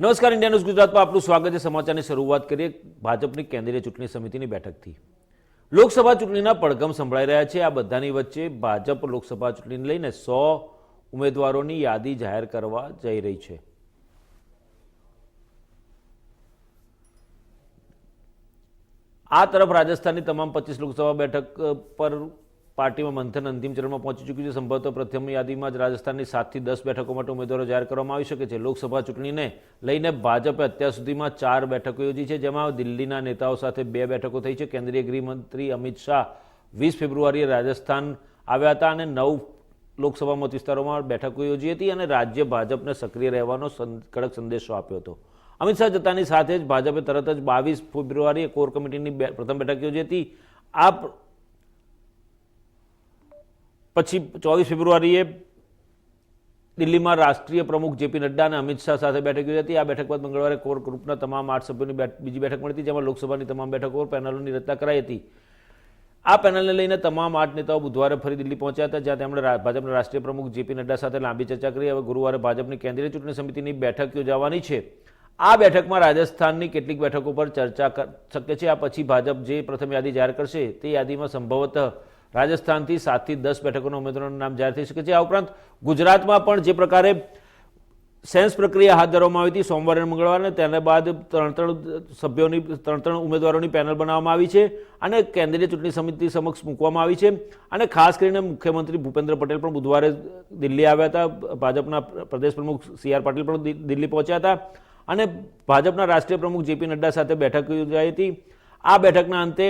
નમસ્કાર, India news ગુજરાતમાં આપનું સ્વાગત છે. સમાચારની શરૂઆત કરીએ ભાજપની કેન્દ્રીય ચૂંટણી સમિતિની બેઠકથી. લોકસભા ચૂંટણીના પડઘમ સંભળાઈ રહ્યા છે. આ બધાની વચ્ચે ભાજપ લોકસભા ચૂંટણીને લઈને સો ઉમેદવારોની યાદી જાહેર કરવા જઈ રહી છે. આ તરફ રાજસ્થાનની તમામ પચીસ લોકસભા બેઠક પર પાર્ટીમાં મંથન અંતિમ ચરણમાં પહોંચી ચૂક્યું છે. સંભવતઃ પ્રથમ યાદીમાં જ રાજસ્થાનની સાતથી દસ બેઠકો માટે ઉમેદવારો જાહેર કરવામાં આવી શકે છે. લોકસભા ચૂંટણીને લઈને ભાજપે અત્યાર સુધીમાં ચાર બેઠકો યોજી છે, જેમાં દિલ્હીના નેતાઓ સાથે બે બેઠકો થઈ છે. કેન્દ્રીય ગૃહમંત્રી અમિત શાહ વીસ ફેબ્રુઆરીએ રાજસ્થાન આવ્યા હતા અને નવ લોકસભા મત વિસ્તારોમાં બેઠકો યોજી હતી અને રાજ્ય ભાજપને સક્રિય રહેવાનો કડક સંદેશો આપ્યો હતો. અમિત શાહ જતાની સાથે જ ભાજપે તરત જ બાવીસ ફેબ્રુઆરીએ કોર કમિટીની પ્રથમ બેઠક યોજી હતી. આ પછી ચોવીસ ફેબ્રુઆરીએ દિલ્હીમાં રાષ્ટ્રીય પ્રમુખ જેપી નડ્ડા અને અમિત શાહ સાથે બેઠક યોજાઈ હતી. આ બેઠક બાદ મંગળવારે કોર ગ્રુપના તમામ આઠ સભ્યોની બીજી બેઠક મળી હતી, જેમાં લોકસભાની તમામ બેઠકો પર પેનલોની રચના કરાઈ હતી. આ પેનલને લઈને તમામ આઠ નેતાઓ બુધવારે ફરી દિલ્હી પહોંચ્યા હતા, જ્યાં તેમણે ભાજપના રાષ્ટ્રીય પ્રમુખ જેપી નડ્ડા સાથે લાંબી ચર્ચા કરી. હવે ગુરુવારે ભાજપની કેન્દ્રીય ચૂંટણી સમિતિની બેઠક યોજાવાની છે. આ બેઠકમાં રાજસ્થાનની કેટલીક બેઠકો પર ચર્ચા શક્ય છે. આ પછી ભાજપ જે પ્રથમ યાદી જાહેર કરશે તે યાદીમાં સંભવતઃ રાજસ્થાનથી સાતથી દસ બેઠકોના ઉમેદવારોનું નામ જાહેર થઈ શકે છે. આ ઉપરાંત ગુજરાતમાં પણ જે પ્રકારે સેન્સ પ્રક્રિયા હાથ ધરવામાં આવી હતી, સોમવારે મંગળવારે તેના બાદ ત્રણ ત્રણ સભ્યોની, ત્રણ ત્રણ ઉમેદવારોની પેનલ બનાવવામાં આવી છે અને કેન્દ્રીય ચૂંટણી સમિતિ સમક્ષ મૂકવામાં આવી છે. અને ખાસ કરીને મુખ્યમંત્રી ભૂપેન્દ્ર પટેલ પણ બુધવારે દિલ્હી આવ્યા હતા. ભાજપના પ્રદેશ પ્રમુખ સી આર પાટીલ પણ દિલ્હી પહોંચ્યા હતા. અને ભાજપના રાષ્ટ્રીય પ્રમુખ જેપી નડ્ડા સાથે બેઠક યોજાઈ હતી. આ બેઠકના અંતે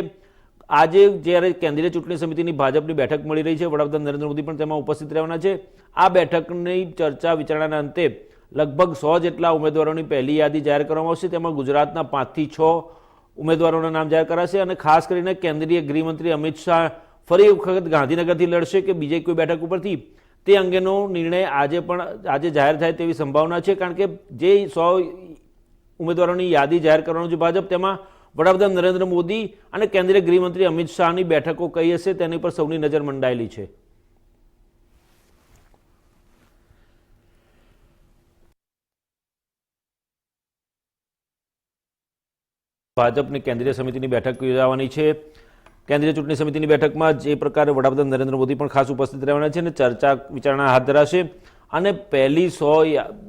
આજે જ્યારે કેન્દ્રીય ચૂંટણી સમિતિની ભાજપની બેઠક મળી રહી છે, વડાપ્રધાન નરેન્દ્ર મોદી પણ તેમાં ઉપસ્થિત રહેવાના છે. આ બેઠકની ચર્ચા વિચારણાના અંતે લગભગ સો જેટલા ઉમેદવારોની પહેલી યાદી જાહેર કરવામાં આવશે. તેમાં ગુજરાતના પાંચથી છ ઉમેદવારોના નામ જાહેર કરાશે અને ખાસ કરીને કેન્દ્રીય ગૃહમંત્રી અમિત શાહ ફરી વખત ગાંધીનગરથી લડશે કે બીજે કોઈ બેઠક ઉપરથી. તે અંગેનો નિર્ણય આજે પણ, આજે જાહેર થાય તેવી સંભાવના છે, કારણ કે જે સો ઉમેદવારોની યાદી જાહેર કરવાનું છે ભાજપ, તેમાં વડાપ્રધાન નરેન્દ્ર મોદી અને કેન્દ્રીય ગૃહમંત્રી અમિત શાહની બેઠકો કઈ હશે તેની પર સૌની નજર મંડાયેલી છે. ભાજપની કેન્દ્રીય સમિતિની બેઠક યોજાવાની છે. કેન્દ્રીય ચૂંટણી સમિતિની બેઠકમાં જે પ્રકારે વડાપ્રધાન નરેન્દ્ર મોદી પણ ખાસ ઉપસ્થિત રહેવાના છે અને ચર્ચા વિચારણા હાથ ધરાશે અને પહેલી સો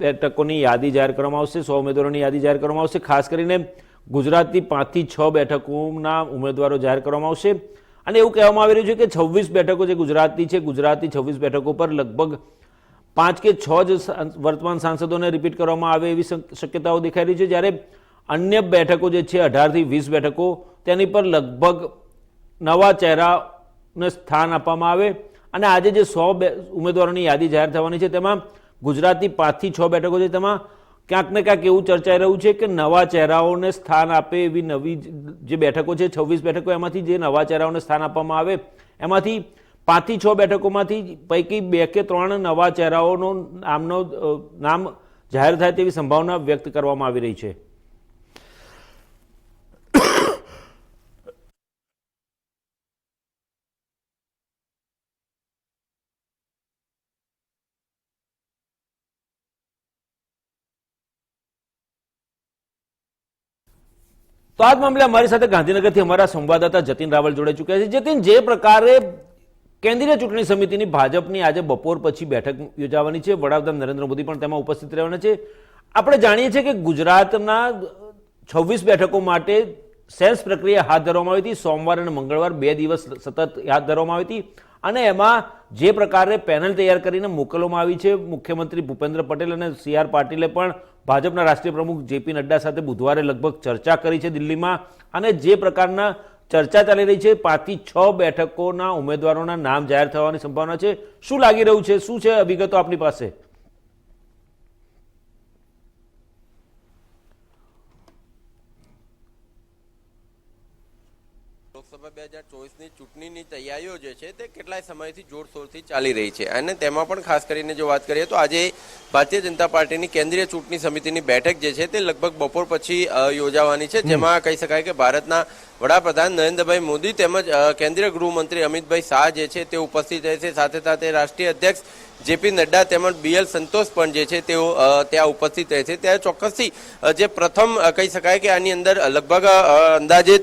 બેઠકોની યાદી જાહેર કરવામાં આવશે, સો ઉમેદવારોની યાદી જાહેર કરવામાં આવશે, ખાસ કરીને ગુજરાતની પાંચથી છ બેઠકોના ઉમેદવારો જાહેર કરવામાં આવશે. અને એવું કહેવામાં આવી રહ્યું છે કે છવ્વીસ બેઠકો જે ગુજરાતની છે, ગુજરાતની છવ્વીસ બેઠકો પર લગભગ પાંચ કે છ જ વર્તમાન સાંસદોને રિપીટ કરવામાં આવે એવી શક- શક્યતાઓ દેખાઈ રહી છે. જ્યારે અન્ય બેઠકો જે છે, અઢારથી વીસ બેઠકો, તેની પર લગભગ નવા ચહેરાને સ્થાન આપવામાં આવે. અને આજે જે સો ઉમેદવારોની યાદી જાહેર થવાની છે, તેમાં ગુજરાતની પાંચથી છ બેઠકો છે, તેમાં ક્યાંક ને ક્યાંક એવું ચર્ચાઈ રહ્યું છે કે નવા ચહેરાઓને સ્થાન આપે એવી નવી જે બેઠકો છે, છવ્વીસ બેઠકો એમાંથી જે નવા ચહેરાઓને સ્થાન આપવામાં આવે, એમાંથી પાંચથી છ બેઠકોમાંથી પૈકી બે કે ત્રણ નવા ચહેરાઓનો નામનો નામ જાહેર થાય તેવી સંભાવના વ્યક્ત કરવામાં આવી રહી છે. તો આ જ મામલે અમારી સાથે ગાંધીનગરથી અમારા સંવાદદાતા જતીન રાવલ જોડાઈ ચૂક્યા છે. જતીન, જે પ્રકારે કેન્દ્રીય ચૂંટણી સમિતિની ભાજપની આજે બપોર પછી બેઠક યોજાવાની છે. વડાપ્રધાન નરેન્દ્ર મોદી પણ તેમાં ઉપસ્થિત રહેવાના છે. આપણે જાણીએ છીએ કે ગુજરાતના છવ્વીસ બેઠકો માટે સેન્સ પ્રક્રિયા હાથ ધરવામાં આવી હતી. સોમવાર અને મંગળવાર બે દિવસ સતત હાથ ધરવામાં આવી હતી. અને એમાં જે પ્રકારે પેનલ તૈયાર કરીને મોકલવામાં આવી છે, મુખ્યમંત્રી ભૂપેન્દ્ર પટેલ અને સી આર પાટીલે પણ ભાજપના રાષ્ટ્રીય પ્રમુખ જેપી નડ્ડા સાથે બુધવારે લગભગ ચર્ચા કરી છે દિલ્હીમાં અને જે પ્રકારના ચર્ચા ચાલી રહી છે, પાંચથી છ બેઠકોના ઉમેદવારોના નામ જાહેર થવાની સંભાવના છે. શું લાગી રહ્યું છે? શું છે વિગતો આપની પાસે લોકસભા બે હજાર ચોવીસની ચૂંટણીની તૈયારીઓ જે છે તે કેટલાય સમયથી જોરશોરથી ચાલી રહી છે. અને તેમાં પણ ખાસ કરીને જો વાત કરીએ તો આજે ભારતીય જનતા પાર્ટીની કેન્દ્રીય ચૂંટણી સમિતિની બેઠક જે છે તે લગભગ બપોર પછી યોજાવાની છે. જેમાં કહી શકાય કે ભારતના વડાપ્રધાન નરેન્દ્રભાઈ મોદી તેમજ કેન્દ્રીય ગૃહમંત્રી અમિતભાઈ શાહ જે છે તે ઉપસ્થિત રહેશે સાથે સાથે રાષ્ટ્રીય અધ્યક્ષ જેપી નડ્ડા તેમજ બીએલ સંતોષ પણ જે છે તેઓ ત્યાં ઉપસ્થિત રહેશે ત્યારે ચોક્કસથી જે પ્રથમ કહી શકાય કે આની અંદર લગભગ અંદાજે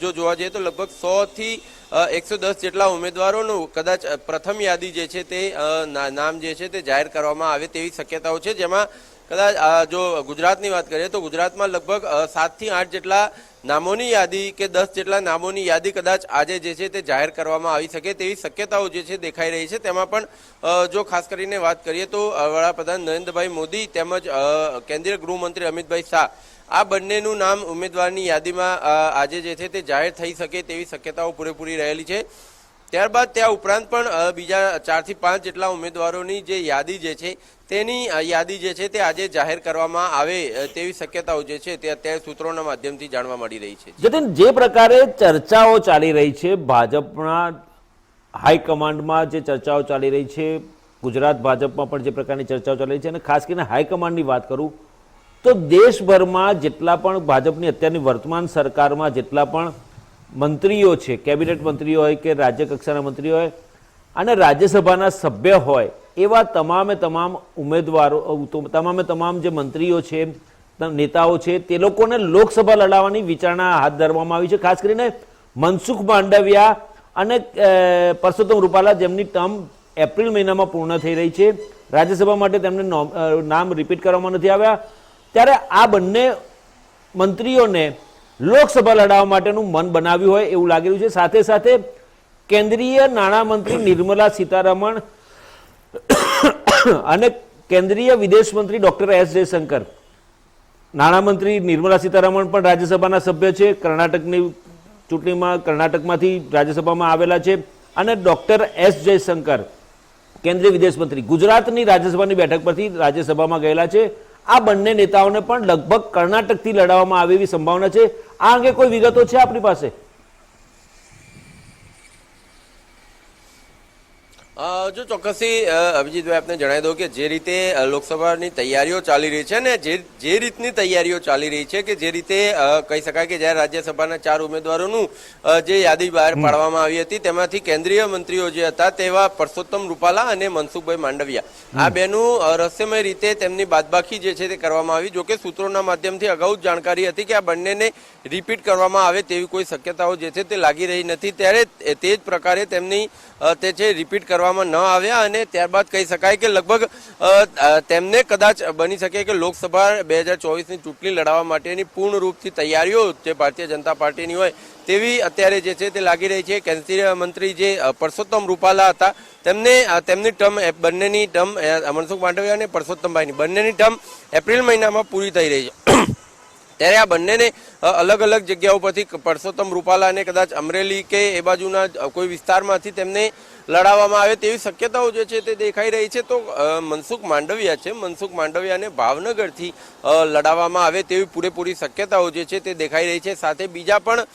જો જોવા જઈએ તો લગભગ સો થી એકસો દસ જેટલા ઉમેદવારોનું કદાચ પ્રથમ યાદી જે છે તે નામ જે છે તે જાહેર કરવામાં આવે તેવી શક્યતાઓ છે. જેમાં કદાચ જો ગુજરાતની વાત કરીએ તો ગુજરાતમાં લગભગ સાતથી આઠ જેટલા નામોની યાદી કે દસ જેટલા નામોની યાદી કદાચ આજે જે છે તે જાહેર કરવામાં આવી શકે તેવી શક્યતાઓ જે છે દેખાઈ રહી છે. તેમાં પણ જો ખાસ કરીને વાત કરીએ તો વડાપ્રધાન નરેન્દ્રભાઈ મોદી તેમજ કેન્દ્રીય ગૃહમંત્રી અમિતભાઈ શાહ આ બંનેનું નામ ઉમેદવારની યાદીમાં આજે જે છે તે જાહેર થઈ શકે તેવી શક્યતાઓ પૂરેપૂરી રહેલી છે. ત્યારબાદ ત્યાં ઉપરાંત પણ બીજા ચારથી પાંચ જેટલા ઉમેદવારોની જે યાદી જે છે, તેની યાદી જે છે તે આજે જાહેર કરવામાં આવે તેવી શક્યતાઓ જે છે તે અત્યારે સૂત્રોના માધ્યમથી જાણવા મળી રહી છે. જતીન, જે પ્રકારે ચર્ચાઓ ચાલી રહી છે, ભાજપના હાઈકમાન્ડમાં જે ચર્ચાઓ ચાલી રહી છે, ગુજરાત ભાજપમાં પણ જે પ્રકારની ચર્ચાઓ ચાલી રહી છે, અને ખાસ કરીને હાઈકમાન્ડની વાત કરું તો દેશભરમાં જેટલા પણ ભાજપની અત્યારની વર્તમાન સરકારમાં જેટલા પણ મંત્રીઓ છે, કેબિનેટ મંત્રીઓ હોય કે રાજ્ય કક્ષાના મંત્રીઓ હોય અને રાજ્યસભાના સભ્ય હોય, એવા તમામે તમામ ઉમેદવારો તમામે તમામ જે મંત્રીઓ છે નેતાઓ છે, તે લોકોને લોકસભા લડાવવાની વિચારણા હાથ ધરવામાં આવી છે. ખાસ કરીને મનસુખ માંડવિયા અને પરસોત્તમ રૂપાલા જેમની ટર્મ એપ્રિલ મહિનામાં પૂર્ણ થઈ રહી છે. રાજ્યસભા માટે તેમને નામ રિપીટ કરવામાં નથી આવ્યા. ત્યારે આ બંને મંત્રીઓને લોકસભા લડાવવા માટેનું મન બનાવ્યું હોય એવું લાગી રહ્યું છે. સાથે સાથે કેન્દ્રીય નાણામંત્રી નિર્મલા સીતારમણ અને કેન્દ્રીય વિદેશ મંત્રી ડોક્ટર એસ જયશંકર. નાણામંત્રી નિર્મલા સીતારમણ પણ રાજ્યસભાના સભ્ય છે. કર્ણાટકની ચૂંટણીમાં કર્ણાટકમાંથી રાજ્યસભામાં આવેલા છે. અને ડોક્ટર એસ જયશંકર, કેન્દ્રીય વિદેશ મંત્રી. ગુજરાતની રાજ્યસભાની બેઠક પરથી રાજ્યસભામાં ગયેલા છે. આ બંને નેતાઓને પણ લગભગ કર્ણાટકથી લડાવવામાં આવે એવી સંભાવના છે. આ અંગે કોઈ વિગતો છે આપણી પાસે? જો ચોક્કસથી અભિજીતભાઈ આપને જણાવી દઉં કે જે રીતે લોકસભાની તૈયારીઓ ચાલી રહી છે ને જે જે રીતની તૈયારીઓ ચાલી રહી છે કે જે રીતે કહી શકાય કે જ્યારે રાજ્યસભાના ચાર ઉમેદવારોનું જે યાદી બહાર પાડવામાં આવી હતી તેમાંથી કેન્દ્રીય મંત્રીઓ જે હતા તેવા પરસોત્તમ રૂપાલા અને મનસુખભાઈ માંડવિયા. આ બેનું રહસ્યમય રીતે તેમની બાદબાકી જે છે તે કરવામાં આવી જોકે સૂત્રોના માધ્યમથી અગાઉ જ જાણકારી હતી કે આ બંનેને રિપીટ કરવામાં આવે તેવી કોઈ શક્યતાઓ જે છે તે લાગી રહી નથી. ત્યારે તે જ પ્રકારે તેમની તે છે રિપીટ કરવામાં ન આવ્યા અને ત્યારબાદ કહી શકાય કે લગભગ તેમને કદાચ બની શકે કે લોકસભા બે હજાર ચોવીસની ચૂંટણી લડાવવા માટેની પૂર્ણ રૂપથી તૈયારીઓ જે ભારતીય જનતા પાર્ટીની હોય તેવી અત્યારે જે છે તે લાગી રહી છે. કેન્દ્રીય મંત્રી જે પરસોત્તમ રૂપાલા હતા, તેમને તેમની ટર્મ બંનેની ટર્મ મનસુખ માંડવિયા અને પરસોત્તમભાઈની, બંનેની ટર્મ એપ્રિલ મહિનામાં પૂરી થઈ રહી છે. ત્યારે આ બંનેને અલગ અલગ જગ્યાઓ પરથી પરસોત્તમ રૂપાલાને કદાચ અમરેલી કે એ બાજુના કોઈ વિસ્તારમાંથી તેમને લડાવવામાં આવે તેવી શક્યતાઓ જે છે તે દેખાઈ રહી છે. તો મનસુખ માંડવિયા છે. મનસુખ માંડવિયાને ભાવનગરથી લડાવવામાં આવે તેવી પૂરેપૂરી શક્યતાઓ જે છે તે દેખાઈ રહી છે. સાથે બીજા પણ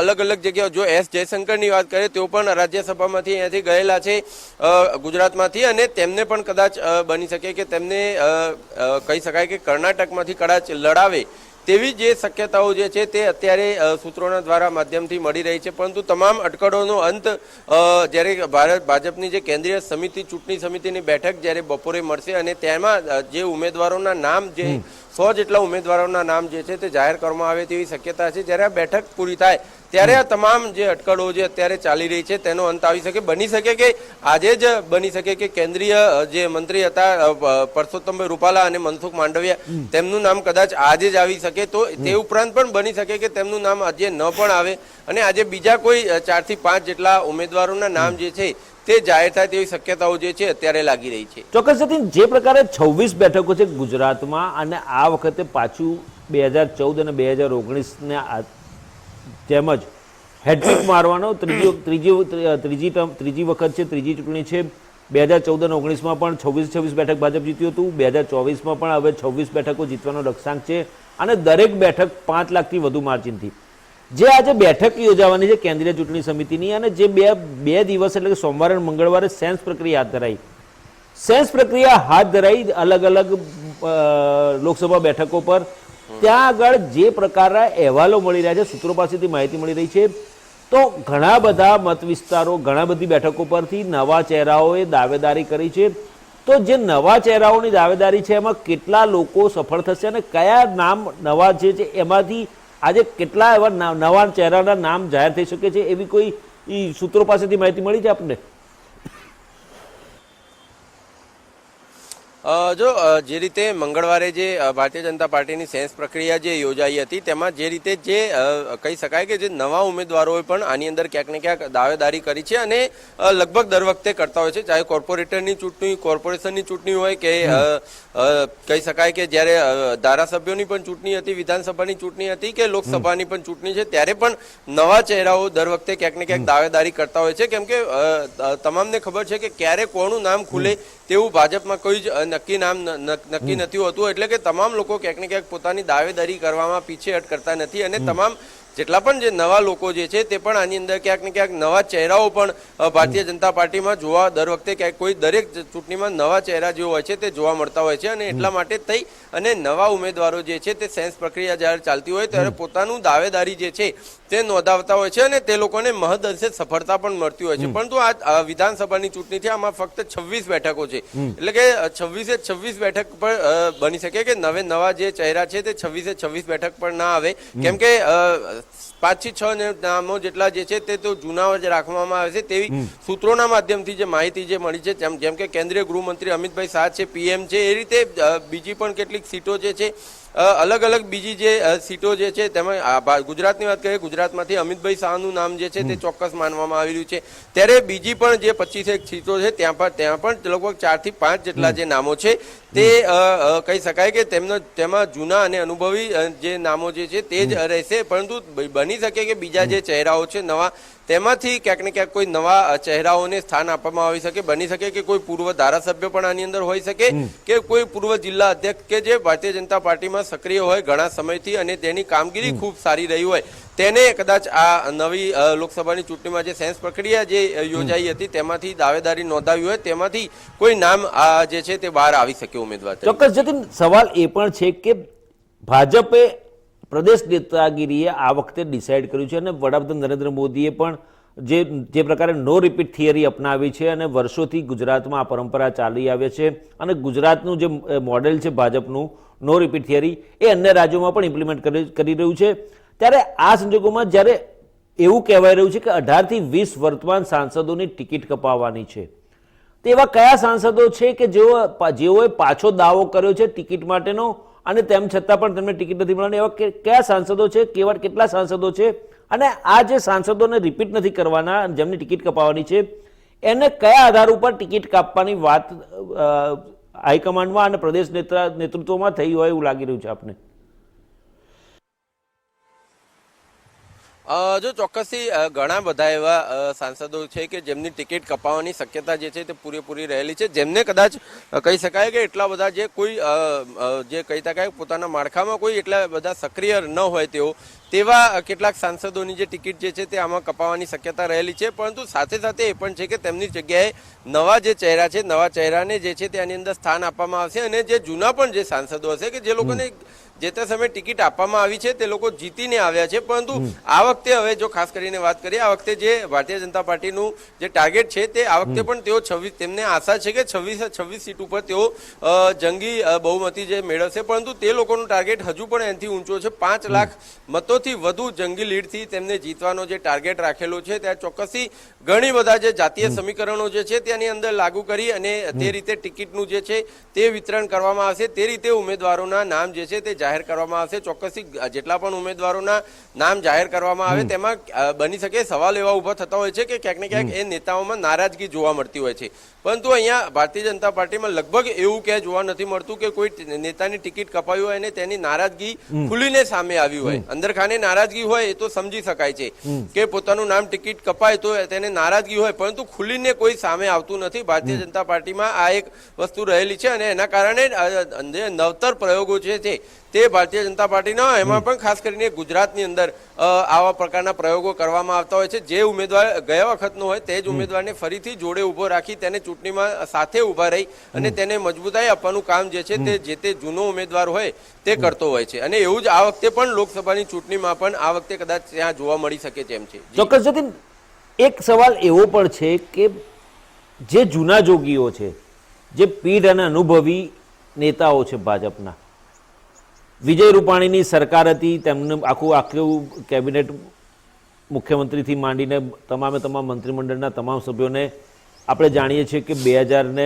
અલગ અલગ જગ્યાઓ. જો એસ જયશંકરની વાત કરીએ તેઓ પણ રાજ્યસભામાંથી અહીંયાથી ગયેલા છે ગુજરાતમાંથી અને તેમને પણ કદાચ બની શકે કે તેમને કહી શકાય કે કર્ણાટકમાંથી કદાચ લડાવે તેવી જે શક્યતાઓ જે છે તે અત્યારે સૂત્રોના દ્વારા માધ્યમથી મળી રહી છે. પરંતુ તમામ અટકળોનો અંત જ્યારે ભારત ભાજપની જે કેન્દ્રીય સમિતિ ચૂંટણી સમિતિની બેઠક જ્યારે બપોરે મળશે અને તેમાં જે ઉમેદવારોના નામ જે સો જેટલા ઉમેદવારોના નામ જે છે તે જાહેર કરવામાં આવે તેવી શક્યતા છે. જ્યારે આ બેઠક પૂરી થાય ત્યારે આ તમામ જે અટકળો જે અત્યારે ચાલી રહી છે તેનો અંત આવી શકે બની શકે કે આજે જ બની શકે કે કેન્દ્રીય જે મંત્રી હતા પરસોત્તમભાઈ રૂપાલા અને મનસુખ માંડવિયા તેમનું નામ કદાચ આજે જ આવી શકે તો તે ઉપરાંત પણ બની શકે કે તેમનું નામ આજે ન પણ આવે. અને આજે બીજા કોઈ ચારથી પાંચ જેટલા ઉમેદવારોના નામ જે છે તે જાહેર થાય તેવી શક્યતાઓ જે છે અત્યારે લાગી રહી છે. ચોક્કસ જતીન જે પ્રકારે છવ્વીસ બેઠકો છે ગુજરાતમાં અને આ વખતે પાછું બે હજાર ચૌદ અને બે હજાર ઓગણીસને તેમજ હેટ્રિક મારવાનો ત્રીજી ત્રીજી ત્રીજી ત્રીજી વખત છે, ત્રીજી ચૂંટણી છે. બે હજાર ચૌદ અને ઓગણીસમાં પણ છવ્વીસ છવ્વીસ બેઠક ભાજપ જીત્યું હતું. બે હજાર ચોવીસમાં પણ હવે છવ્વીસ બેઠકો જીતવાનો લક્ષ્યાંક છે. અને દરેક બેઠક પાંચ લાખથી વધુ માર્જિનથી જે આજે બેઠક યોજાવાની છે કેન્દ્રીય ચૂંટણી સમિતિની અને જે બે બે દિવસ એટલે કે સોમવારે અને મંગળવારે સેન્સ પ્રક્રિયા હાથ ધરાઈ. સેન્સ પ્રક્રિયા હાથ ધરાઈ અલગ અલગ લોકસભા બેઠકો પર. ત્યાં આગળ જે પ્રકારના અહેવાલો મળી રહ્યા છે, સૂત્રો પાસેથી માહિતી મળી રહી છે, તો ઘણા બધા મત વિસ્તારો, ઘણા બધી બેઠકો પરથી નવા ચહેરાઓએ દાવેદારી કરી છે. તો જે નવા ચહેરાઓની દાવેદારી છે, એમાં કેટલા લોકો સફળ થશે અને કયા નામ નવા જે છે, એમાંથી આજે કેટલા એવા નવા ચહેરાના નામ જાહેર થઈ શકે છે, એવી કોઈ સૂત્રો પાસેથી માહિતી મળી છે આપને? જો જે રીતે મંગળવારે જે ભારતીય જનતા પાર્ટીની સેન્સ પ્રક્રિયા જે યોજાઈ હતી, તેમાં જે રીતે જે કહી શકાય કે જે નવા ઉમેદવારોએ પણ આની અંદર ક્યાંક ને ક્યાંક દાવેદારી કરી છે અને લગભગ દર વખતે કરતા હોય છે, ચાહે કોર્પોરેટરની ચૂંટણી, કોર્પોરેશનની ચૂંટણી હોય કે કહી શકાય કે જ્યારે ધારાસભ્યોની પણ ચૂંટણી હતી, વિધાનસભાની ચૂંટણી હતી કે લોકસભાની પણ ચૂંટણી છે, ત્યારે પણ નવા ચહેરાઓ દર વખતે ક્યાંક ને ક્યાંક દાવેદારી કરતા હોય છે. કેમ કે તમામને ખબર છે કે ક્યારે કોનું નામ ખુલે તેવું ભાજપમાં કોઈ જ નક્કી નામ નક્કી નથી હોતું એટલે કે તમામ લોકો ક્યાંક ને ક્યાંક પોતાની દાવેદારી કરવામાં પીછેહટ કરતા નથી અને તમામ જેટલા પણ જે નવા લોકો જે છે તે પણ આની અંદર ક્યાંક ને ક્યાંક નવા ચહેરાઓ પણ ભારતીય જનતા પાર્ટીમાં જોવા દર વખતે ક્યાંક કોઈ દરેક ચૂંટણીમાં નવા ચહેરા જે હોય છે તે જોવા મળતા હોય છે અને એટલા માટે થઈ અને નવા ઉમેદવારો જે છે તે સેન્સ પ્રક્રિયા જ્યારે ચાલતી હોય ત્યારે પોતાનું દાવેદારી જે છે તે નોંધાવતા હોય છે અને તે લોકોને મહદ અંશે સફળતા પણ મળતી હોય છે. પરંતુ આ વિધાનસભાની ચૂંટણી છે આમાં ફક્ત છવ્વીસ બેઠકો છે. એટલે કે છવ્વીસે છવ્વીસ બેઠક પર બની શકે કે નવે નવા જે ચહેરા છે તે છવ્વીસે છવ્વીસ બેઠક પર ના આવે. કેમ કે અ, પાંચથી છ નામો જેટલા જે છે તે તો જૂના જ રાખવામાં આવે છે તેવી સૂત્રોના માધ્યમથી જે માહિતી જે મળી છે જેમ કે કેન્દ્રીય ગૃહમંત્રી અમિતભાઈ શાહ છે પીએમ છે એ રીતે બીજી પણ કેટલીક સીટો જે છે અલગ અલગ બીજી જે સીટો જે છે તેમાં આ ગુજરાતની વાત કરીએ ગુજરાતમાંથી અમિતભાઈ શાહનું નામ જે છે તે ચોક્કસ માનવામાં આવી રહ્યું છે. ત્યારે બીજી પણ જે પચીસ એક સીટો છે ત્યાં પણ ત્યાં પણ લગભગ ચારથી પાંચ જેટલા જે નામો છે તે કહી શકાય કે તેમનો તેમાં જૂના અને અનુભવી જે નામો જે છે તે જ રહેશે. પરંતુ બની શકે કે બીજા જે ચહેરાઓ છે નવા તેમાંથી ક્યાંક ને ક્યાંક કોઈ નવા ચહેરાઓને સ્થાન આપવામાં આવી શકે બની શકે કે કોઈ પૂર્વ ધારાસભ્ય પણ આની અંદર હોઈ શકે કે કોઈ પૂર્વ જિલ્લા અધ્યક્ષ કે જે ભારતીય જનતા પાર્ટીમાં સક્રિય હોય ઘણા સમયથી અને તેની કામગીરી ખૂબ સારી રહી હોય. તેને કદાચ આ નવી લોકસભાની ચૂંટણીમાં જે સેન્સ પ્રક્રિયા જે યોજાઈ હતી તેમાંથી દાવેદારી નોંધાવી હોય તેમાંથી કોઈ નામ આ જે છે તે બહાર આવી શકે ઉમેદવાર ચોક્કસ જતીન સવાલ એ પણ છે કે ભાજપે પ્રદેશ નેતાગીરીએ આ વખતે ડિસાઇડ કર્યું છે અને વડાપ્રધાન નરેન્દ્ર મોદીએ પણ જે જે પ્રકારે નો રિપીટ થિયરી અપનાવી છે અને વર્ષોથી ગુજરાતમાં આ પરંપરા ચાલી આવે છે અને ગુજરાતનું જે મોડેલ છે ભાજપનું નો રિપીટ થિયરી એ અન્ય રાજ્યોમાં પણ ઇમ્પ્લિમેન્ટ કરી રહ્યું છે. ત્યારે આ સંજોગોમાં જ્યારે એવું કહેવાય રહ્યું છે કે અઢારથી વીસ વર્તમાન સાંસદોની ટિકિટ કપાવવાની છે તો એવા કયા સાંસદો છે કે જેઓ, જેઓએ પાછો દાવો કર્યો છે ટિકિટ માટેનો? અને તેમ છતાં પણ તેમને ટિકિટ નથી મળવાની. એવા કયા સાંસદો છે? કેવા કેટલા સાંસદો છે? અને આ જે સાંસદોને રિપીટ નથી કરવાના જેમની ટિકિટ કપાવવાની છે, એને કયા આધાર ઉપર ટિકિટ કાપવાની વાત હાઈકમાન્ડમાં અને પ્રદેશ નેતા નેતૃત્વમાં થઈ હોય એવું લાગી રહ્યું છે આપને? જો ચોક્કસથી ઘણા બધા એવા સાંસદો છે કે જેમની ટિકિટ કપાવવાની શક્યતા જે છે તે પૂરેપૂરી રહેલી છે. જેમને કદાચ કહી શકાય કે એટલા બધા જે કોઈ જે કહી શકાય પોતાના માળખામાં કોઈ એટલા બધા સક્રિય ન હોય તેઓ, તેવા કેટલાક સાંસદોની જે ટિકિટ જે છે તે આમાં કપાવવાની શક્યતા રહેલી છે. પરંતુ સાથે સાથે એ પણ છે કે તેમની જગ્યાએ નવા જે ચહેરા છે, નવા ચહેરાને જે છે તે આની અંદર સ્થાન આપવામાં આવશે અને જે જૂના પણ જે સાંસદો હશે કે જે લોકોને જે તે સમયે ટિકિટ આપવામાં આવી છે તે લોકો જીતીને આવ્યા છે. પરંતુ આ વખતે હવે જો ખાસ કરીને વાત કરીએ આ વખતે જે ભારતીય જનતા પાર્ટીનું જે ટાર્ગેટ છે તે આ વખતે પણ તેઓ છવ્વીસ તેમને આશા છે કે છવ્વીસ છવ્વીસ સીટ ઉપર તેઓ જંગી બહુમતી જે મેળવશે. પરંતુ તે લોકોનું ટાર્ગેટ હજુ પણ એનાથી ઊંચો છે. પાંચ લાખ મતોથી વધુ જંગી લીડથી તેમને જીતવાનો જે ટાર્ગેટ રાખેલો છે ત્યાં ચોક્કસથી ઘણી બધા જે જાતીય સમીકરણો જે છે તેની અંદર લાગુ કરી અને તે રીતે ટિકિટનું જે છે તે વિતરણ કરવામાં આવશે. તે રીતે ઉમેદવારોના નામ જે છે તે જાહેર કરવામાં આવશે. ચોક્કસથી જેટલા પણ ઉમેદવારોના નામ જાહેર કરવામાં આવે તેમાં બની શકે સવાલ એવા ઊભા થતા હોય છે કે ક્યાંક ને ક્યાંક એ નેતાઓમાં નારાજગી જોવા મળતી હોય છે. પરંતુ અહીંયા ભારતીય જનતા પાર્ટીમાં લગભગ એવું ક્યાંય જોવા નથી મળતું કે કોઈ નેતાની ટિકિટ કપાઈ હોય અને તેની નારાજગી ખુલીને સામે આવી હોય. અંદર ખાને નારાજગી હોય એ તો સમજી શકાય છે કે પોતાનું નામ ટિકિટ કપાય તો તેને નારાજગી હોય પરંતુ ખુલીને કોઈ સામે આવતું નથી. ભારતીય જનતા પાર્ટીમાં આ એક વસ્તુ રહેલી છે અને એના કારણે જે નવતર પ્રયોગો જે છે તે ભારતીય જનતા પાર્ટીના એમાં પણ ખાસ કરીને ગુજરાતની અંદર આવા પ્રકારના પ્રયોગો કરવામાં આવતા હોય છે. જે ઉમેદવાર ગયા વખતનો હોય તે જ ઉમેદવારને ફરીથી જોડે ઊભો રાખી તેને ચૂંટણીમાં સાથે ઊભા રહી અને તેને મજબૂતાઈ આપવાનું કામ જે છે તે જે તે જૂનો ઉમેદવાર હોય તે કરતો હોય છે. અને એવું જ આ વખતે પણ લોકસભાની ચૂંટણીમાં પણ આ વખતે કદાચ ત્યાં જોવા મળી શકે તેમ છે. ચોક્કસ જતીન એક સવાલ એવો પણ છે કે જે જૂના જોગીઓ છે જે પીઢ અને અનુભવી નેતાઓ છે ભાજપના વિજય રૂપાણીની સરકાર હતી, તેમને આખું આખું કેબિનેટ મુખ્યમંત્રીથી માંડીને તમામે તમામ મંત્રીમંડળના તમામ સભ્યોને આપણે જાણીએ છીએ કે બે હજારને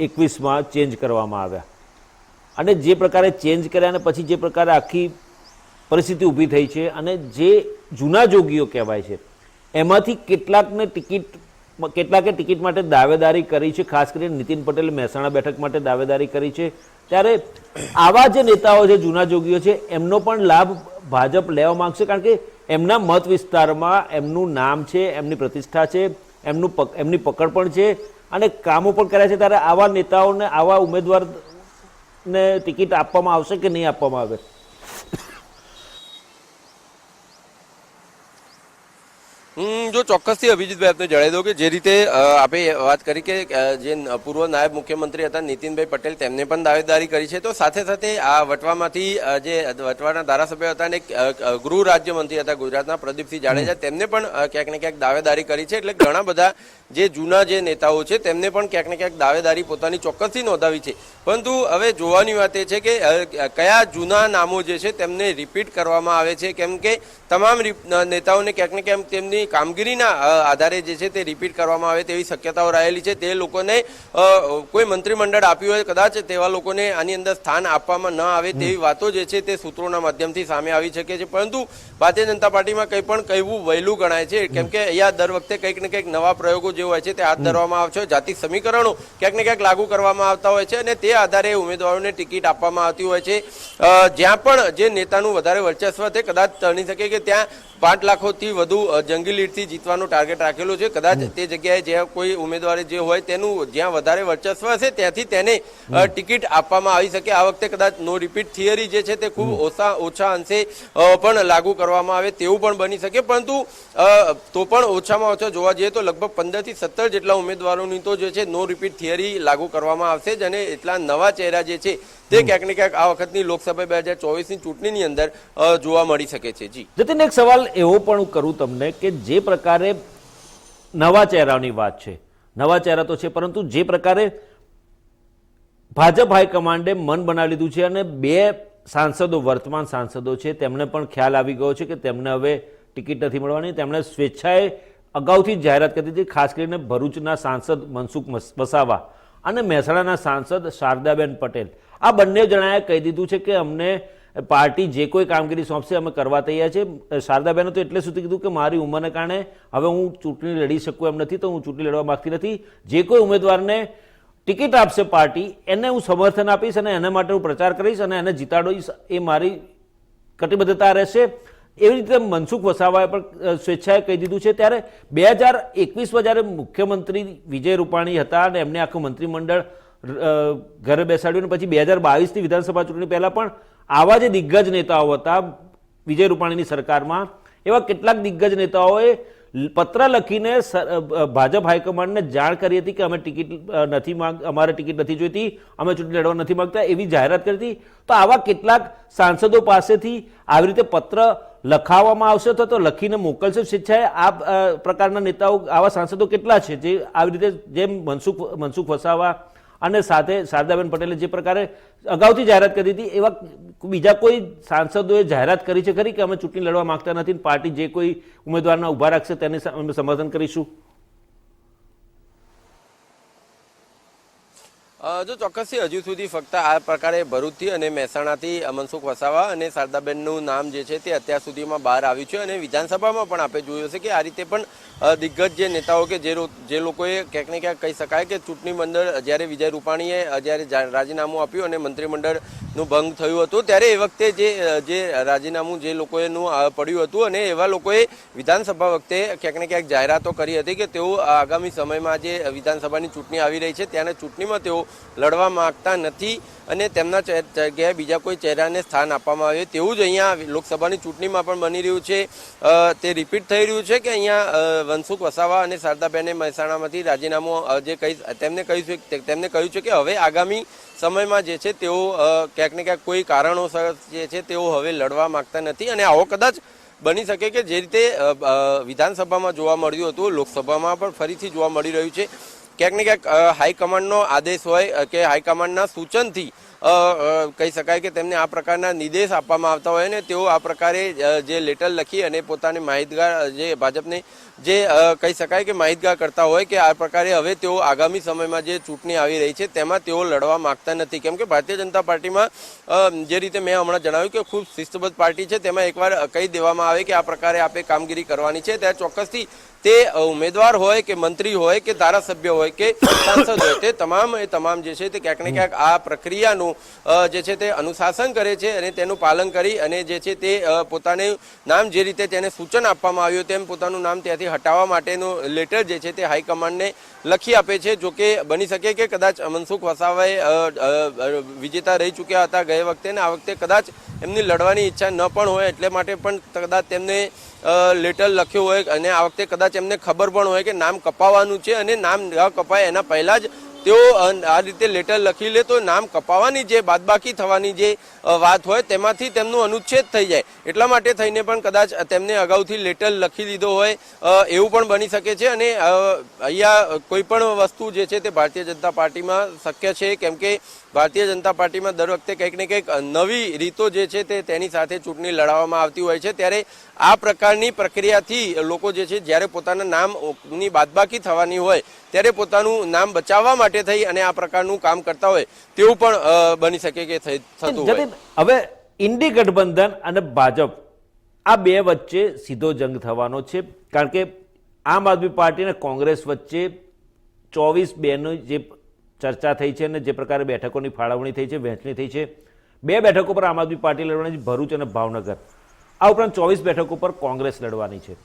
એકવીસમાં ચેન્જ કરવામાં આવ્યા. અને જે પ્રકારે ચેન્જ કર્યા અને પછી જે પ્રકારે આખી પરિસ્થિતિ ઊભી થઈ છે અને જે જૂના જોગીઓ કહેવાય છે, એમાંથી કેટલાકને ટિકિટ, કેટલાકે ટિકિટ માટે દાવેદારી કરી છે, ખાસ કરીને નીતિન પટેલે મહેસાણા બેઠક માટે દાવેદારી કરી છે, ત્યારે આવા જે નેતાઓ છે, જૂના જોગીઓ છે, એમનો પણ લાભ ભાજપ લેવા માંગશે કારણ કે એમના મત વિસ્તારમાં એમનું નામ છે, એમની પ્રતિષ્ઠા છે, એમનું એમની પકડ પણ છે અને કામો પણ કર્યા છે. ત્યારે આવા નેતાઓને, આવા ઉમેદવારને ટિકિટ આપવામાં આવશે કે નહીં આપવામાં આવે? જો ચોક્કસથી અભિજીતભાઈ આપને જણાવી દઉં કે જે રીતે આપે વાત કરી કે જે પૂર્વ નાયબ મુખ્યમંત્રી હતા નીતિનભાઈ પટેલ, તેમને પણ દાવેદારી કરી છે. તો સાથે સાથે આ વટવામાંથી જે વટવાના ધારાસભ્ય હતા અને ગૃહ રાજ્યમંત્રી હતા ગુજરાતના પ્રદીપસિંહ જાડેજા, તેમને પણ ક્યાંક ને ક્યાંક દાવેદારી કરી છે. એટલે ઘણા બધા જે જૂના જે નેતાઓ છે તેમને પણ ક્યાંક ને ક્યાંક દાવેદારી પોતાની ચોક્કસથી નોંધાવી છે. પરંતુ હવે જોવાની વાત એ છે કે કયા જૂના નામો જે છે તેમને રિપીટ કરવામાં આવે છે? કેમ કે તમામ નેતાઓને ક્યાંક ને ક્યાંક તેમની કામગીરીના આધારે જે છે તે રિપીટ કરવામાં આવે તેવી શક્યતાઓ રહેલી છે. તે લોકોને કોઈ મંત્રીમંડળ આપ્યું હોય કદાચ તેવા લોકોને આની અંદર સ્થાન આપવામાં ન આવે તેવી વાતો જે છે તે સૂત્રોના માધ્યમથી સામે આવી શકે છે. પરંતુ ભારતીય જનતા પાર્ટીમાં કંઈ પણ કહેવું વહેલું ગણાય છે. કેમ કે અહીંયા દર વખતે કંઈક ને કંઈક નવા પ્રયોગો જે હોય છે તે હાથ ધરવામાં આવે છે. જાતિ સમીકરણો ક્યાંક ને ક્યાંક લાગુ કરવામાં આવતા હોય છે અને તે આધારે ઉમેદવારોને ટિકિટ આપવામાં આવતી હોય છે. જ્યાં પણ જે નેતાનું વધારે વર્ચસ્વ તે કદાચ તણી શકે કે ત્યાં પાંચ લાખોથી વધુ જંગી લીડથી જીતવાનો ટાર્ગેટ રાખેલો છે. કદાચ તે જગ્યાએ જ્યાં કોઈ ઉમેદવારે જે હોય તેનું જ્યાં વધારે વર્ચસ્વ હશે ત્યાંથી તેને ટિકિટ આપવામાં આવી શકે. આ વખતે કદાચ નો રિપીટ થિયરી જે છે તે ખૂબ ઓછા ઓછા અંશે પણ લાગુ કરવામાં આવે તેવું પણ બની શકે. પરંતુ તો પણ ઓછામાં ઓછા જોવા જઈએ તો લગભગ પંદર થી સત્તર જેટલા ઉમેદવારોની તો જે છે નો રિપીટ થિયરી લાગુ કરવામાં આવશે જ અને એટલા નવા ચહેરા જે છે તે ક્યાંક ને ક્યાંક આ વખતની લોકસભા બે હજાર ચોવીસની ચૂંટણીની અંદર જોવા મળી શકે છે. જી. જતીન એક સવાલ એવો પણ કરું તમને કે જે પ્રકારે નવા ચહેરાની વાત છે નવા ચહેરા તો છે પરંતુ જે પ્રકારે ભાજપ હાઈકમાન્ડે મન બનાવી લીધું છે અને બે સાંસદો વર્તમાન સાંસદો છે તેમને પણ ખ્યાલ આવી ગયો છે કે તેમને હવે ટિકિટ નથી મળવાની તેમણે સ્વેચ્છાએ અગાઉથી જ જાહેરાત કરી હતી, ખાસ કરીને ભરૂચના સાંસદ મનસુખ વસાવા અને મહેસાણાના સાંસદ શારદાબેન પટેલ. આ બંને જણાએ કહી દીધું છે કે અમને પાર્ટી જે કોઈ કામગીરી સોંપશે, અમે કરવા તૈયાર છે. શારદાબેને તો એટલે સુધી કીધું કે મારી ઉંમરને કારણે હવે હું ચૂંટણી લડી શકું એમ નથી, તો હું ચૂંટણી લડવા માંગતી નથી. જે કોઈ ઉમેદવારને ટિકિટ આપશે પાર્ટી, એને હું સમર્થન આપીશ અને એના માટે હું પ્રચાર કરીશ અને એને જીતાડીશ, એ મારી કટિબદ્ધતા રહેશે. એવી રીતે મનસુખ વસાવાએ પણ સ્વેચ્છાએ કહી દીધું છે. ત્યારે બે હજાર એકવીસમાં જ્યારે મુખ્યમંત્રી વિજય રૂપાણી હતા અને એમને આખું મંત્રીમંડળ ઘરે બેસાડ્યું અને પછી બે હજાર બાવીસની વિધાનસભા ચૂંટણી પહેલાં પણ આવા જે દિગ્ગજ નેતાઓ હતા વિજય રૂપાણીની સરકારમાં. એવા કેટલાક દિગ્ગજ નેતાઓએ પત્ર લખીને ભાજપ હાઈકમાન્ડને જાણ કરી હતી કે અમે ટિકિટ નથી માંગ, અમારે ટિકિટ નથી જોઈતી, અમે ચૂંટણી લડવા નથી માંગતા એવી જાહેરાત કરી હતી. તો આવા કેટલાક સાંસદો પાસેથી આવી રીતે પત્ર લખાવવામાં આવશે અથવા તો લખીને મોકલશે. સ્વેચ્છાએ આ પ્રકારના નેતાઓ, આવા સાંસદો કેટલા છે જે આવી રીતે જેમ મનસુખ મનસુખ વસાવા અને સાથે શારદાબેન પટેલે જે પ્રકારે અગાઉથી જાહેરાત કરી હતી, એવા બીજા કોઈ સાંસદોએ જાહેરાત કરી છે ખરી કે અમે ચૂંટણી લડવા માંગતા નથી પાર્ટી જે કોઈ ઉમેદવારના ઊભા રાખશે તેને અમે સમર્થન કરીશું? જો ચોક્કસથી હજુ સુધી ફક્ત આ પ્રકારે ભરૂચથી અને મહેસાણાથી મનસુખ વસાવા અને શારદાબેનનું નામ જે છે તે અત્યાર સુધીમાં બહાર આવ્યું છે અને વિધાનસભામાં પણ આપણે જોયું છે કે આ રીતે પણ દિગ્ગજ જે નેતાઓ કે જે લોકોએ ક્યાંક ને ક્યાંક કહી શકાય કે ચૂંટણી મંડળ જ્યારે વિજય રૂપાણીએ જ્યારે રાજીનામું આપ્યું અને મંત્રીમંડળ નું ભંગ થયું હતું. ત્યારે એ વખતે જે જે રાજીનામું જે લોકોએનું પડ્યું હતું અને એવા લોકોએ વિધાનસભા વખતે ક્યાંક ને ક્યાંક જાહેરાતો કરી હતી કે તેઓ આગામી સમયમાં જે વિધાનસભાની ચૂંટણી આવી રહી છે, ત્યાંના ચૂંટણીમાં તેઓ લડવા માગતા નથી અને તેમના જગ્યાએ બીજા કોઈ ચહેરાને સ્થાન આપવામાં આવે. તેવું જ અહીંયા લોકસભાની ચૂંટણીમાં પણ બની રહ્યું છે. તે રિપીટ થઈ રહ્યું છે કે અહીંયા વંશુખ વસાવા અને શારદાબેને મહેસાણામાંથી રાજીનામું જે કહી, તેમને કહ્યું છે, તેમને કહ્યું છે કે હવે આગામી સમયમાં જે છે તેઓ ક્યાંક ને ક્યાંક કોઈ કારણોસર જે છે તેઓ હવે લડવા માંગતા નથી અને આવો કદાચ બની શકે કે જે રીતે વિધાનસભામાં જોવા મળ્યું હતું, લોકસભામાં પણ ફરીથી જોવા મળી રહ્યું છે. ક્યાંક ને ક્યાંક હાઈકમાન્ડનો આદેશ હોય કે હાઈકમાન્ડના સૂચનથી કહી શકાય કે તેમને આ પ્રકારના નિર્દેશ આપવામાં આવતા હોય ને તેઓ આ પ્રકારે જે લેટર લખી અને પોતાની માહિતગાર, જે ભાજપને, જે કહી શકાય કે માહિતગાર કરતા હોય કે આ પ્રકારે હવે તેઓ આગામી સમયમાં જે ચૂંટણી આવી રહી છે તેમાં તેઓ લડવા માંગતા નથી. કેમ કે ભારતીય જનતા પાર્ટીમાં જે રીતે મેં હમણાં જણાવ્યું કે ખૂબ શિસ્તબદ્ધ પાર્ટી છે, તેમાં એકવાર કહી દેવામાં આવે કે આ પ્રકારે આપે કામગીરી કરવાની છે. ત્યારે ચોક્કસથી તે ઉમેદવાર હોય કે મંત્રી હોય કે ધારાસભ્ય હોય કે સાંસદ હોય, તે તમામ એ તમામ જે છે તે ક્યાંક ને ક્યાંક આ પ્રક્રિયાનું જે છે તે અનુશાસન કરે છે અને તેનું પાલન કરી અને જે છે તે પોતાને નામ જે રીતે તેને સૂચન આપવામાં આવ્યું તેમ પોતાનું નામ ત્યાંથી હટાવવા માટેનું લેટર જે છે તે હાઈકમાન્ડને લખી આપે છે. જો કે બની શકે કે કદાચ મનસુખ વસાવાએ વિજેતા રહી ચૂક્યા હતા ગયે વખતે ને આ વખતે કદાચ એમની લડવાની ઈચ્છા ન પણ હોય એટલે માટે પણ કદાચ તેમને લેટર લખ્યું હોય અને આ વખતે કદાચ એમને ખબર પણ હોય કે નામ કપાવવાનું છે અને નામ ન કપાય એના પહેલાં જ તેઓ આ રીતે લેટર લખી લે તો નામ કપાવવાની જે બાદબાકી થવાની જે વાત હોય તેમાંથી તેમનું અનુચ્છેદ થઈ જાય. એટલા માટે થઈને પણ કદાચ તેમને અગાઉથી લેટર લખી દીધો હોય એવું પણ બની શકે છે અને અહીંયા કોઈ પણ વસ્તુ જે છે તે ભારતીય જનતા પાર્ટીમાં શક્ય છે, કેમ કે ભારતીય જનતા પાર્ટીમાં દર વખતે કંઈક ને કંઈક નવી રીતો જે છે તે તેની સાથે ચૂંટણી લડાવવામાં આવતી હોય છે. ત્યારે આ પ્રકારની પ્રક્રિયાથી લોકો જે છે જ્યારે પોતાના નામની બાદબાકી થવાની હોય ત્યારે પોતાનું નામ બચાવવા માટે થઈ અને આ પ્રકારનું કામ કરતા હોય તેવું પણ બની શકે કે થતું હોય. હવે ઇન્ડી ગઠબંધન અને ભાજપ આ બે વચ્ચે સીધો જંગ થવાનો છે કારણ કે આમ આદમી પાર્ટી અને કોંગ્રેસ વચ્ચે ચોવીસ બેનું જે ચર્ચા થઈ છે અને જે પ્રકારે બેઠકોની ફાળવણી થઈ છે, વહેંચણી થઈ છે, બે બેઠકો પર આમ આદમી પાર્ટી લડવાની છે, ભરૂચ અને ભાવનગર. આ ઉપરાંત ચોવીસ બેઠકો પર કોંગ્રેસ લડવાની છે.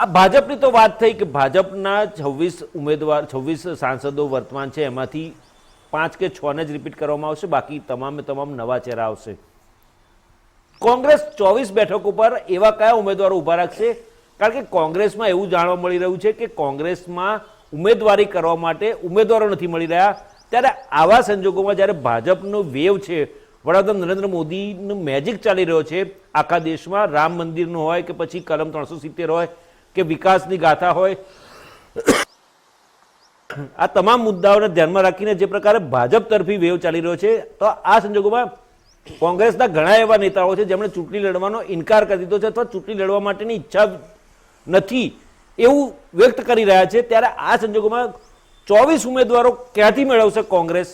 આ ભાજપની તો વાત થઈ કે ભાજપના છવ્વીસ ઉમેદવાર, છવ્વીસ સાંસદો વર્તમાન છે, એમાંથી પાંચ કે છ ને જ રિપીટ કરવામાં આવશે, બાકી તમામે તમામ નવા ચહેરા આવશે. કોંગ્રેસ ચોવીસ બેઠકો પર એવા કયા ઉમેદવારો ઊભા રાખશે? કારણ કે કોંગ્રેસમાં એવું જાણવા મળી રહ્યું છે કે કોંગ્રેસમાં ઉમેદવારી કરવા માટે ઉમેદવારો નથી મળી રહ્યા. ત્યારે આવા સંજોગોમાં જ્યારે ભાજપનો વેવ છે, વડાપ્રધાન નરેન્દ્ર મોદીનું મેજિક ચાલી રહ્યો છે. આખા દેશમાં રામ મંદિરનું હોય કે પછી કલમ ત્રણસો સિત્તેર હોય કે વિકાસની ગાથા હોય. આ તમામ મુદ્દાઓને ધ્યાનમાં રાખીને જે પ્રકારે ભાજપ તરફી વેવ ચાલી રહ્યો છે, તો આ સંજોગોમાં કોંગ્રેસના ઘણા એવા નેતાઓ છે જેમણે ચૂંટણી લડવાનો ઇનકાર કરી દીધો છે અથવા ચૂંટણી લડવા માટેની ઈચ્છા નથી એવું વ્યક્ત કરી રહ્યા છે ત્યારે આ સંજોગોમાં ચોવીસ ઉમેદવારો ક્યાંથી મેળવશે કોંગ્રેસ?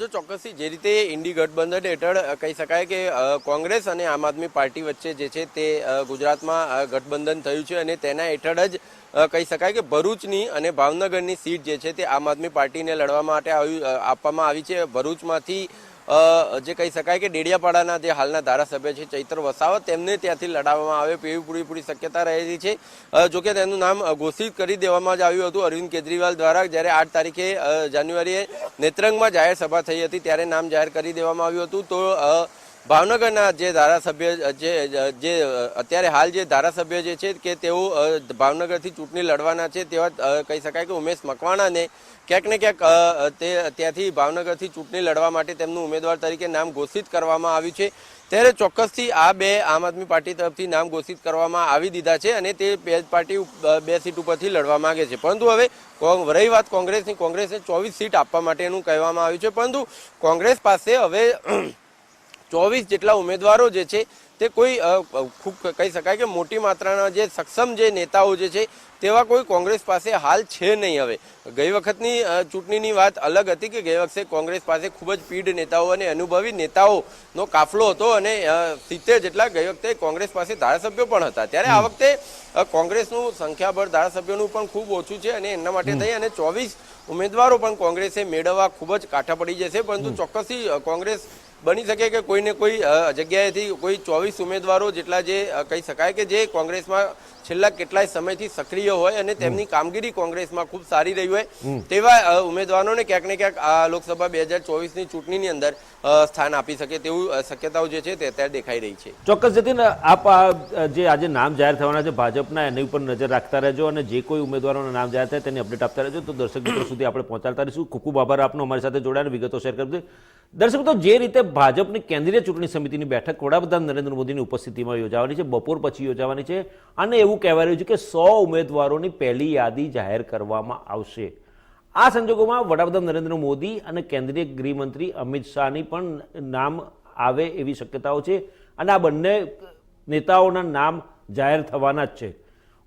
જો ચોક્કસથી જે રીતે ઇન્ડી ગઠબંધન હેઠળ કહી શકાય કે કોંગ્રેસ અને આમ આદમી પાર્ટી વચ્ચે જે છે તે ગુજરાતમાં ગઠબંધન થયું છે અને તેના હેઠળ જ કહી શકાય કે ભરૂચની અને ભાવનગરની સીટ જે છે તે આમ આદમી પાર્ટીને લડવા માટે આવી આપવામાં આવી છે. ભરૂચમાંથી જે કહી શકાય કે ડેડિયાપાડાના જે હાલના ધારાસભ્ય છે ચૈત્ર વસાવત તેમને ત્યાંથી લડાવવામાં આવે એવી પૂરેપૂરી શક્યતા રહેલી છે. જોકે તેનું નામ ઘોષિત કરી દેવામાં જ આવ્યું હતું અરવિંદ કેજરીવાલ દ્વારા, જ્યારે આઠ તારીખે જાન્યુઆરીએ નેત્રંગમાં જાહેર સભા થઈ હતી, ત્યારે નામ જાહેર કરી દેવામાં આવ્યું હતું. તો ભાવનગરના જે ધારાસભ્ય, જે અત્યારે હાલ જે ધારાસભ્ય જે છે કે તેઓ ભાવનગરથી ચૂંટણી લડવાના છે તેવા કહી શકાય કે ઉમેશ મકવાણાને ક્યાંક ને ક્યાંક તે ત્યાંથી ભાવનગરથી ચૂંટણી લડવા માટે તેમનું ઉમેદવાર તરીકે નામ ઘોષિત કરવામાં આવ્યું છે. ત્યારે ચોક્કસથી આ બે આમ આદમી પાર્ટી તરફથી નામ ઘોષિત કરવામાં આવી દીધા છે અને તે બે પાર્ટી બે સીટ ઉપરથી લડવા માગે છે. પરંતુ હવે રહી વાત કોંગ્રેસની. કોંગ્રેસને ચોવીસ સીટ આપવા માટેનું કહેવામાં આવ્યું છે. પરંતુ કોંગ્રેસ પાસે હવે ચોવીસ જેટલા ઉમેદવારો જે છે તે કોઈ ખૂબ કહી શકાય કે મોટી માત્રાના જે સક્ષમ જે નેતાઓ જે છે તેવા કોઈ કોંગ્રેસ પાસે હાલ છે નહીં હવે. ગઈ વખતની ચૂંટણીની વાત અલગ હતી કે ગઈ વખતે કોંગ્રેસ પાસે ખૂબ જ પીઢ નેતાઓ અને અનુભવી નેતાઓનો કાફલો હતો અને સિત્તેર જેટલા ગઈ વખતે કોંગ્રેસ પાસે ધારાસભ્યો પણ હતા. ત્યારે આ વખતે કોંગ્રેસનું સંખ્યાબળ ધારાસભ્યોનું પણ ખૂબ ઓછું છે અને એના માટે થઈ અને ચોવીસ ઉમેદવારો પણ કોંગ્રેસે મેળવવા ખૂબ જ કાઠા પડી જશે. પરંતુ ચોક્કસથી કોંગ્રેસ બની શકે કે કોઈને કોઈ જગ્યાએથી કોઈ ચોવીસ ઉમેદવારો જેટલા જે કહી શકાય કે જે કોંગ્રેસમાં છેલ્લા કેટલાય સમયથી સક્રિય હોય અને તેમની કામગીરી કોંગ્રેસમાં ખૂબ સારી રહી હોય તેવા ઉમેદવારોને ક્યાંક ને ક્યાંક આ લોકસભા બે હજાર ચોવીસની ચૂંટણીની અંદર સ્થાન આપી શકે તેવું શક્યતાઓ જે છે તે અત્યારે દેખાઈ રહી છે. ચોક્કસ જતીન આપ જે આજે નામ જાહેર થવાના છે ભાજપના એની ઉપર નજર રાખતા રહેજો અને જે કોઈ ઉમેદવારોના નામ જાહેર થાય તેની અપડેટ આપતા રહેજો. તો દર્શક મિત્રો સુધી આપણે પહોંચાડતા રહીશું. ખૂબ ખૂબ આભાર આપનો અમારી સાથે જોડાયા વિગતો શેર કરી દર્શક, તો જે રીતે ભાજપની કેન્દ્રીય ચૂંટણી સમિતિની બેઠક વડાપ્રધાન નરેન્દ્ર મોદીની ઉપસ્થિતિમાં યોજાવાની છે, બપોર પછી યોજાવાની છે, અને એવું કહેવાય રહ્યું છે કે સો ઉમેદવારોની પહેલી યાદી જાહેર કરવામાં આવશે. આ સંજોગોમાં વડાપ્રધાન નરેન્દ્ર મોદી અને કેન્દ્રીય ગૃહમંત્રી અમિત શાહની પણ નામ આવે એવી શક્યતાઓ છે, અને આ બંને નેતાઓના નામ જાહેર થવાના જ છે.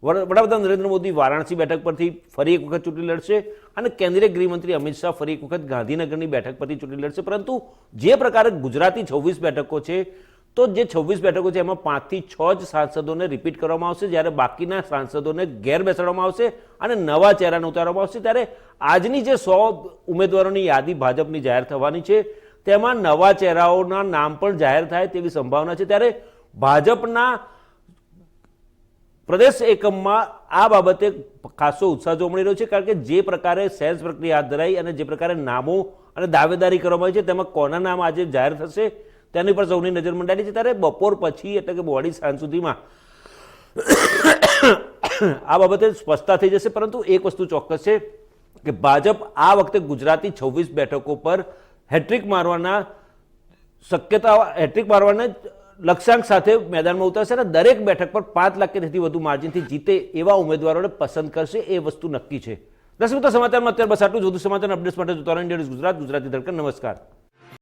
વડાપ્રધાન નરેન્દ્ર મોદી વારાણસી બેઠક પરથી ફરી એક વખત ચૂંટણી લડશે અને કેન્દ્રીય ગૃહમંત્રી અમિત શાહ ફરી એક વખત ગાંધીનગરની બેઠક પરથી ચૂંટણી લડશે. પરંતુ જે પ્રકારે ગુજરાતી છવ્વીસ બેઠકો છે, તો જે છવ્વીસ બેઠકો છે, એમાં પાંચથી છ જ સાંસદોને રિપીટ કરવામાં આવશે. જ્યારે બાકીના સાંસદોને ઘેર બેસાડવામાં આવશે અને નવા ચહેરાને ઉતારવામાં આવશે. ત્યારે આજની જે સો ઉમેદવારોની યાદી ભાજપની જાહેર થવાની છે, તેમાં નવા ચહેરાઓના નામ પણ જાહેર થાય તેવી સંભાવના છે. ત્યારે ભાજપના પ્રદેશ એકમમાં આ બાબતે ખાસો ઉત્સાહ જોવા મળી રહ્યો છે, કારણ કે જે પ્રકારે સેન્સ પ્રક્રિયા હાથ ધરાઈ અને જે પ્રકારે નામો અને દાવેદારી કરવામાં આવી છે, તેમાં કોના નામ આજે જાહેર થશે, તેની પર સૌની નજર મંડાયેલી છે. ત્યારે બપોર પછી એટલે કે મોડી સાંજ સુધીમાં આ બાબતે સ્પષ્ટતા થઈ જશે. પરંતુ એક વસ્તુ ચોક્કસ છે કે ભાજપ આ વખતે ગુજરાતી છવ્વીસ બેઠકો પર હેટ્રિક મારવાના શક્યતા, હેટ્રિક મારવાના લક્ષ્યાંક સાથે મેદાનમાં ઉતરશે અને દરેક બેઠક પર પાંચ લાખ કે તેથી વધુ માર્જિનથી જીતે એવા ઉમેદવારોને પસંદ કરશે એ વસ્તુ નક્કી છે. દસ મિત્રો, સમાચારમાં અત્યારે બસ આટલું જ. વધુ સમાચાર અપડેટ્સ માટે જોતા ઇન્ડિયા ગુજરાત, ગુજરાતી ધડકન નમસ્કાર.